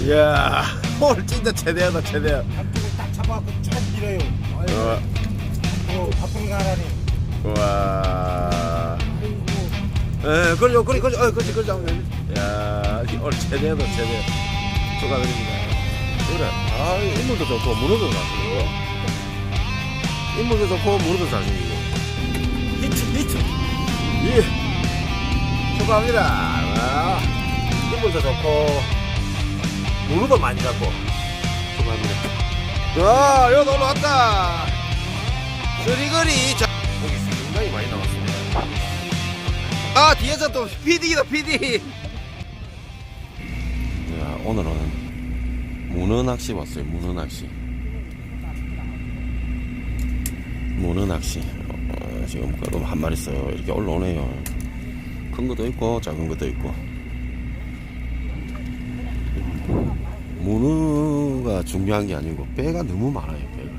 이야 오늘 진짜 최대하다 최대야 한쪽을 딱 잡아갖고 쫙 밀어요. 어, 어, 바쁜 가라니. 우와 아이고, 에 그러죠 그래 그래 어 그렇지 그렇지 야 오늘 최대하다 최대 축하드립니다. 그래. 아 인물도 좋고 문어도 잘생기고. 인물도 좋고 문어도 잘생기고. 히트 히트 예. 축하합니다. 아, 인물도 좋고 문어도 많이 잡고. 축하합니다. 자 여기 올라왔다. 쓰리거리 자 고기 상당히 많이 나왔습니다. 아 뒤에서 또 PD다 PD. 야, 오늘은 문어 낚시 왔어요 문어 낚시. 문어 낚시. 어, 지금 그래도 한 마리 있어요. 이렇게 올라오네요. 큰 것도 있고 작은 것도 있고 문어가 중요한 게 아니고 배가 너무 많아요 배가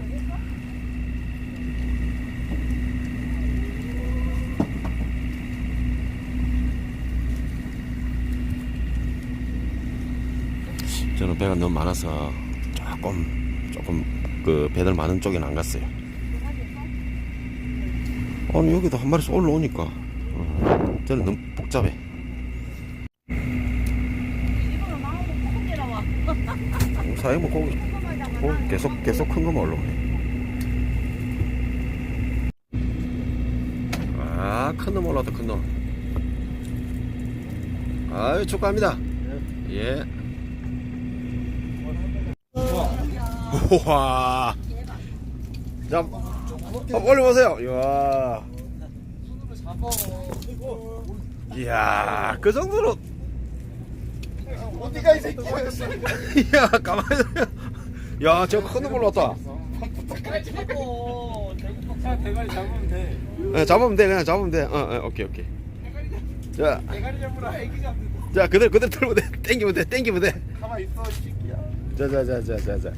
저는 배가 너무 많아서 조금 조금 그 배들 많은 쪽에는 안 갔어요. 아니 여기도 한 마리씩 올라오니까 어, 저는 너무 복잡해. 일부러 나오고 조금 내려와. 뭐 고기 고기 계속 계속 큰 거만 올라오네. 아큰 놈 올라왔다 큰 놈. 아유 축하합니다. 예. 우와. 자, 한번 올려보세요. 이야. 이야, 그 정도로. 어디가 이 새끼야? 이야, 가만히. 야, 저큰놈 올라왔다. 잡고 자, 대가리 잡으면 돼. 예, 잡으면 돼, 그냥 잡으면 돼. 어, 어, 오케이, 오케이. 자, 대가리 잡으라, 애기 잡는 거. 자, 그대로, 그대로 들면 돼. 땡기면 돼, 땡기면 돼. 가만 있어, 이 새끼야. 자, 자, 자, 자, 자, 자.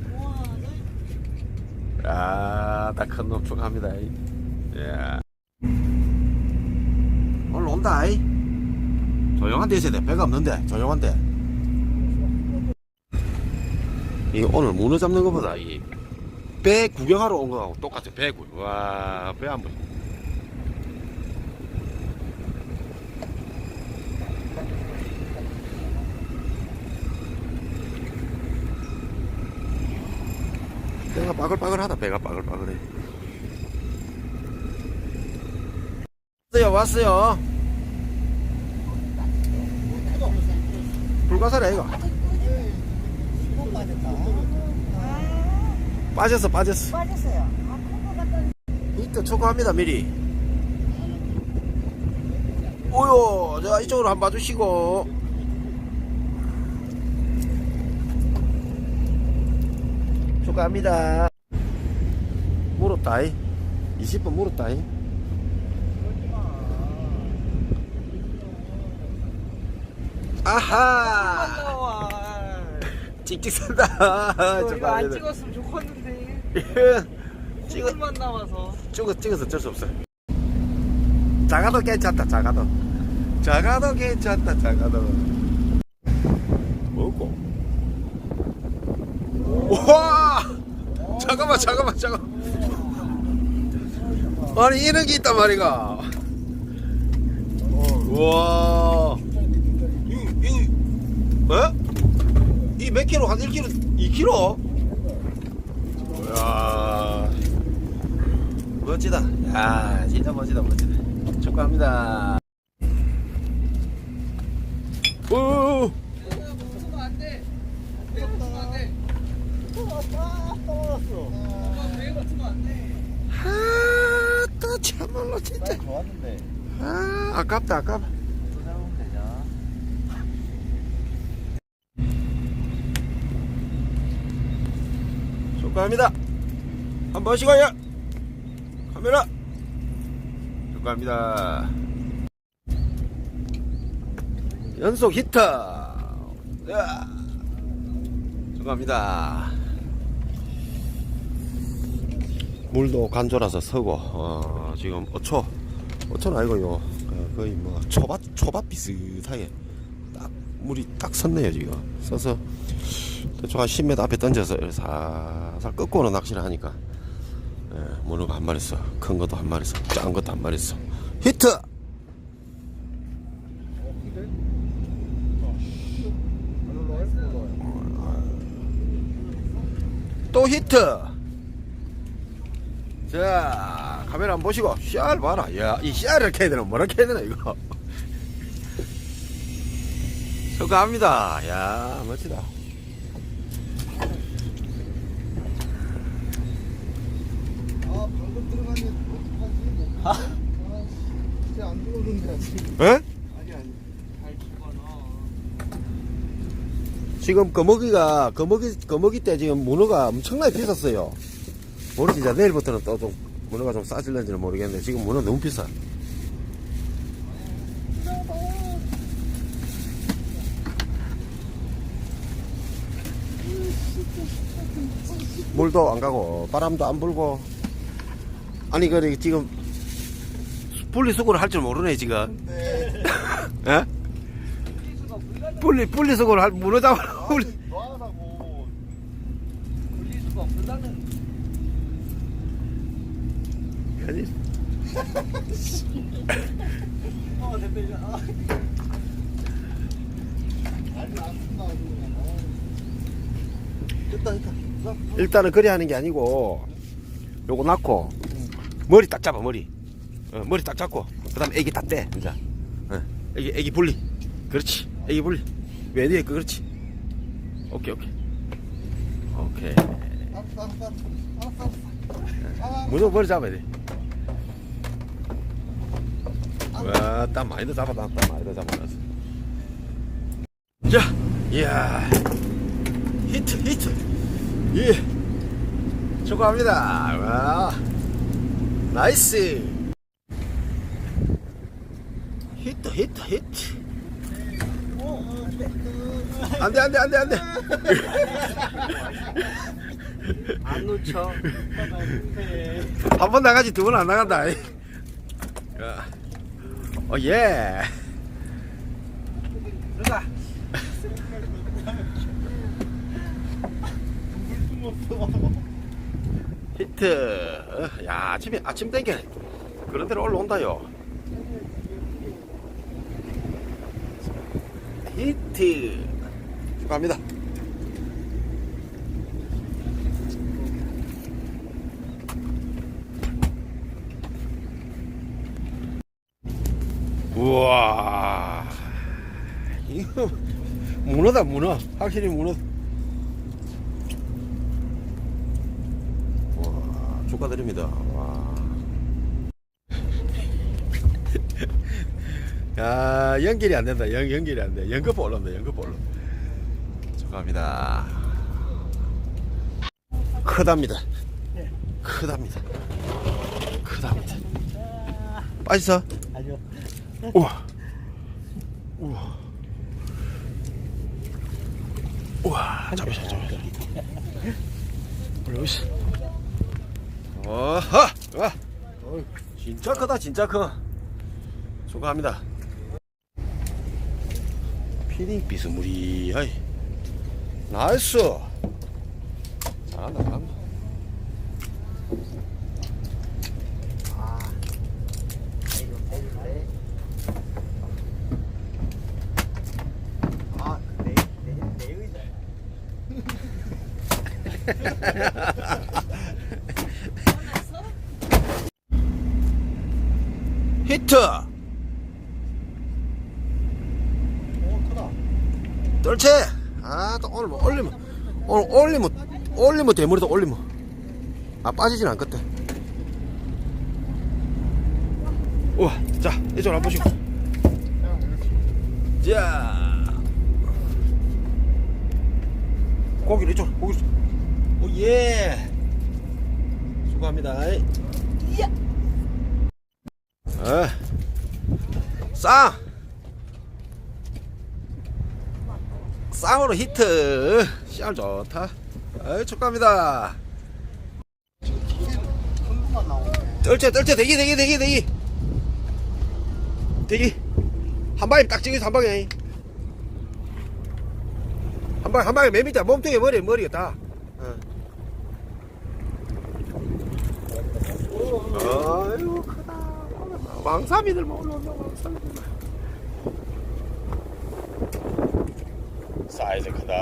아, 딱큰 놈 축하합니다. 예. 올라온다. 이. 조용한 데 있어야 돼. 배가 없는데, 조용한 데. 이 오늘 문어 잡는 것보다 이 배 구경하러 온 거하고 똑같아. 배 구경. 와, 배한 번. 배가 빠글빠글하다. 배가 빠글빠글해. 왔어요, 왔어요. 불가사리 아이가? 빠졌어, 빠졌어. 빠졌어요. 아, 큰거 이때 초과합니다, 미리. 오요, 자, 이쪽으로 한번 봐주시고. 초과합니다. 물었다이. 20분 물었다이. 아하! 나와. 찍찍 산다. 이거 안. 찍었으면. 찍어, 만 남아서. 찍어, 찍어서 어쩔 수 없어. 작아도 괜찮다, 작아도. 작아도 괜찮다, 작아도. 뭐고? 우와! 잠깐만, 잠깐만, 잠깐만. 아니, 이런 게 있단 말이가. 우와. 이, 이, 어? 이몇 킬로? 한 1킬로? 2킬로? 이야. 멋지다. 야, 진짜 멋지다, 멋지다. 축하합니다. 오! 아, 또 참말로 진짜. 좋았는데. 아, 아깝다, 아깝다. 축하합니다. 한번 쉬고요. 카메라. 축하합니다. 연속 히트. 야. 축하합니다. 물도 간조라서 서고 어, 지금 어초 어초는 아니고요 어, 거의 뭐 초밥 초밥 비슷하게 딱 물이 딱 섰네요 지금 서서 대충 한 10m 앞에 던져서 살살 꺾고는 낚시를 하니까 예, 문어가 한 마리 있어 큰 것도 한 마리 있어 작은 것도 한 마리 있어 히트! 또 히트! 자 카메라 한번 보시고. 씨알 봐라. 야 이 씨알을 캐야 되나? 뭐라 캐야 되나 이거? 축하합니다. 야 멋지다 아 방금 들어가니 어떡하지? 아 안 들어오는데 에? 지금 거먹이가 거먹이 거먹이 때 지금 문어가 엄청나게 비쌌어요. 모르지 이제 내일부터는 또 좀 문어가 좀 싸질는지는 모르겠는데 지금 문어 너무 비싸. 물도 안 가고 바람도 안 불고. 아니 그 지금 분리수거를 할 줄 모르네 지금 예? 분리 분리수거를 할 문어 잡아 분리. 놔라고. 분리수가 없다는. 아니, 어 대표님. 아. 아니 안 그냥 됐다 됐다. 나 일단은 그리 하는 게 아니고 요거 낳고 머리 딱 잡아 머리 어, 머리 딱 잡고 그 다음에 애기 다 떼. 이제 어, 애기 애기 분리. 그렇지. 애기 분리. 왜 뒤에 그 그렇지? 오케이 오케이. 오케이. 알았어 알았어 알았어 알았어 아 무조건 머리 잡아야 돼. 와, 땀 많이 더 땀, 땀 많이 더 잡아놨어. 자, 이야, 히트, 히트, 예, 축하합니다. 와, 나이스. 히트, 히트, 히트. 안 돼, 안 돼, 안 돼, 안 돼. 안 놓쳐 한 번 나가지 두 번 안 나간다. 야. 어, 예. 들어가 히트. 어, 야, 아침에, 아침 땡겨. 그런 데로 올라온다요. 히트. 축하합니다. 우와. 이거 문어다, 문어. 확실히 문어. 와, 축하드립니다. 와. 야, 연결이 안 된다. 연, 연결이 안 돼. 연급 올라온다. 연급 올라. 축하합니다. 크답니다. 크답니다. 크답니다. 빠졌어? 아니요 우와. 우와. 우와, 잡으셔, 잡으셔. 올라오시. 어하! 와! 진짜 크다, 진짜 커. 축하합니다. 피딩 비스무리하이. 나이스! 잘한다, 잘한다. 아 히트! 어 크다 떨채! 아, 또 오늘 뭐 올리면, 오늘 올리면, 올리면 대머리도 올리면. 아, 빠지진 않겠대. 우와, 자, 이쪽으로 보시고. 자. 고기를 이쪽으로, 고기를. 오, 예. 수고합니다. 아, 쌍! 쌍으로 히트! 씨알 좋다. 아이, 축하합니다. 한 떨채, 떨채, 대기, 대기, 대기, 대기. 대기. 한 방에 딱 찍어서 한 방에. 방에 한 방에 맨 밑에 몸통에 머리 머리가 다. 어. 아이고 크다. 왕삼이들 뭐 올라온다 왕삼이 사이즈 크다.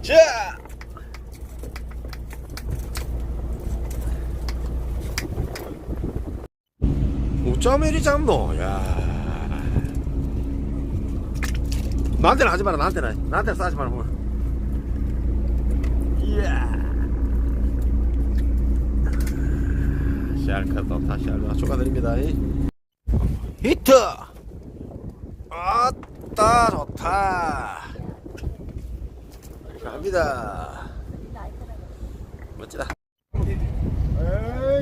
자. 어쩜 이리 잡노? 야. 나한테는 하지 마라, 나한테는. 나한테는 싸지 마라, 뭐. 이야. 시알카도 다시 알바 축하드립니다. 이. 히트! 아따, 좋다. 갑니다. 멋지다.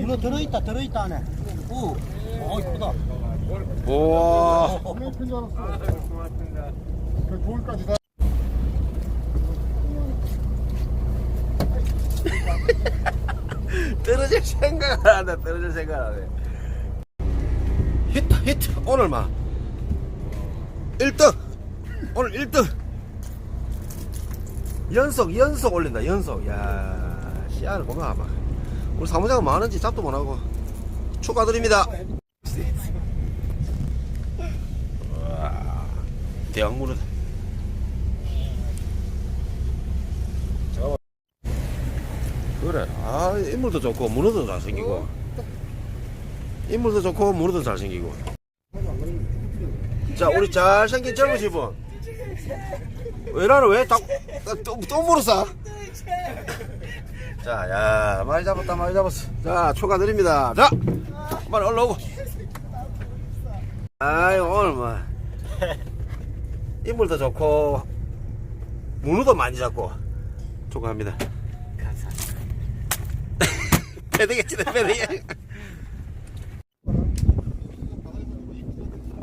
문어 들어있다 들어있다 안에 오, 어 이쁘다 우와. 큰줄 알았어. 그 돌까지 다. 떨어질 생각을 안 한다 떨어질 생각을 안 해 히트 히트 오늘 막 1등 오늘 1등 연속 연속 올린다 연속 야 씨알을 보면 아마 우리 사무장은 많은지 잡도 못하고 축하드립니다 와 대왕문어다 그래. 아, 인물도 좋고, 문어도 잘생기고. 인물도 좋고, 문어도 잘생기고. 자, 우리 잘생긴 젊으신 분. 왜 나는 왜 다, 또, 또 물었어? 자, 야, 많이 잡았다, 많이 잡았어. 자, 축하드립니다. 자, 빨리 올라오고. 아이, 오늘 뭐. 인물도 좋고, 문어도 많이 잡고. 축하합니다. 패대겠지, 패대게.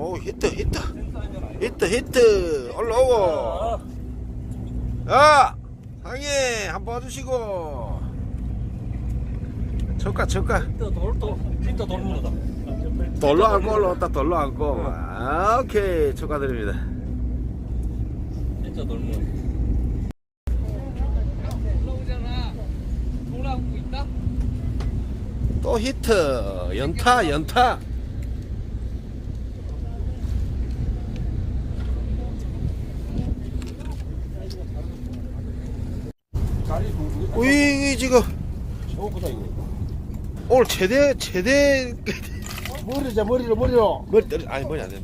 오, 히트, 히트. 히트, 히트. 올라오고. 야! 상희, 한번 와주시고. 척가, 척가. 진짜 돌도 진짜 돌문어다 돌로 안고 올라왔다, 돌로 안고. 아, 오케이. 축하드립니다. 진짜 있다? 또 히트. 연타, 연타. 우이, 지금. 이거. 오늘 최대 최대 머리자 머리로 머리로. 머리 때리 아니 머리 안 돼.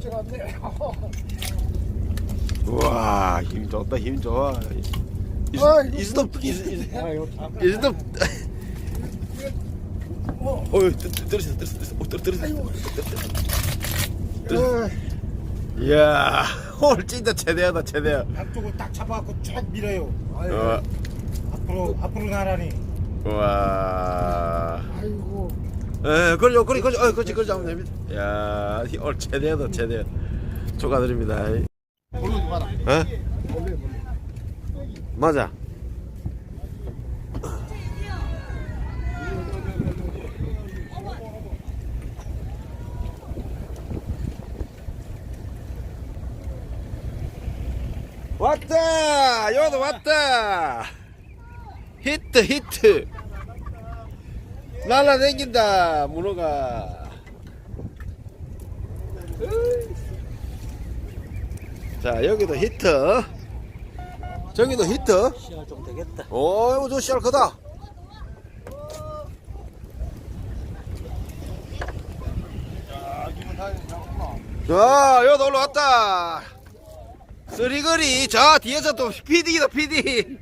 우와 힘 좋다 힘 좋아. 아이고. 이스톱 이스 아 이거 참. 이스톱. 어이 떨어졌어 떨어졌어 어 떨어졌어. 어, 이야 오늘 진짜 최대하다 최대야. 앞쪽을 딱 잡아갖고 쫙 밀어요. 아이고, 어, 앞으로 앞으로 나라니. 우와. 아이고. 에 그러죠 그러 그러죠 어 그렇지 그렇지 하면 됩니다. 야 오늘 최대하다 최대. 축하드립니다. 어? 올려 올려. 맞아. 왔다! 요도 왔다! 히트, 히트! 날라댕긴다, 문어가. 자, 여기도 히트. 저기도 히트. 시간 좀 되겠다 오, 이거 저 씨알 크다. 자, 여기 올라왔다. 쓰리거리. 자, 뒤에서 또 피디기다, 피디.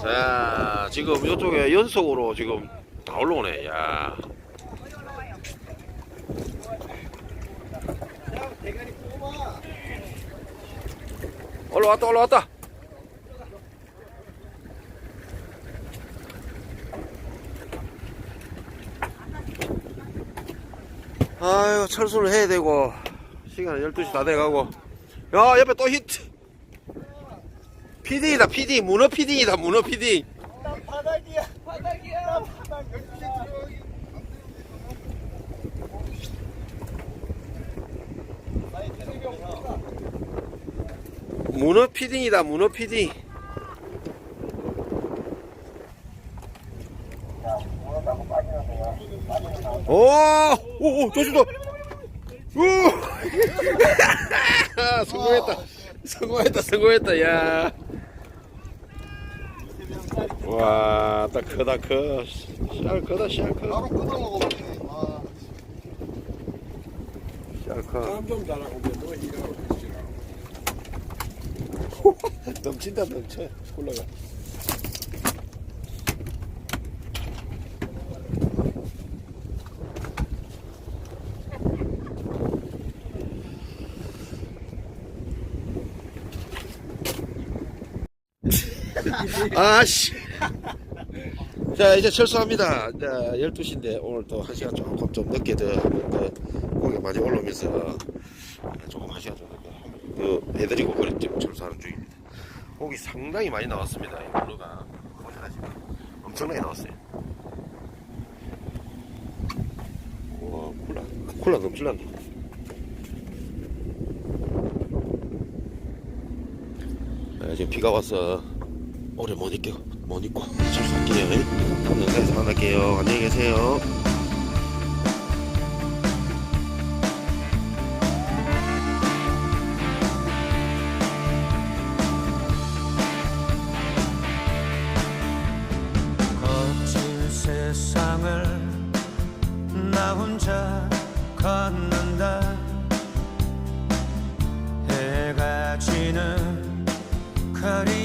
자, 지금 이쪽에 연속으로 지금 다 올라오네, 야. 올라왔다, 올라왔다. 아유, 철수를 해야 되고, 시간은 12시 다 돼가고. 야, 옆에 또 히트. 피딩이다 피딩 문어 피딩이다 문어 피딩 바닥이야. 문어 피딩이다 문어 피딩 오 오 오 조심도 오 성공했다. 성공했다 성공했다 야 와 딱 크다 커 씨알 크다 씨알 커 바로 끄덕하고 먹네. 아, 씨알 커. 좀 잘하고 너 이거 넘친다 넘쳐. 올라가 아씨. 자 이제 철수합니다. 자 12시인데 오늘 또 1시간 조금 좀 늦게 더, 더 고기 많이 올라오면서 조금 1시간 좀 늦게 그 해드리고 지금 철수하는 중입니다. 고기 상당히 많이 나왔습니다. 이 물로가 보시다시피 엄청나게 나왔어요. 와 콜라 콜라 넘칠란다. 아, 지금 비가 와서 오래 못 입고 못 철수할게요. 다음 영상에서 만날게요. 안녕히 계세요. 거친 세상을 나 혼자 걷는다. 해가 지는 거리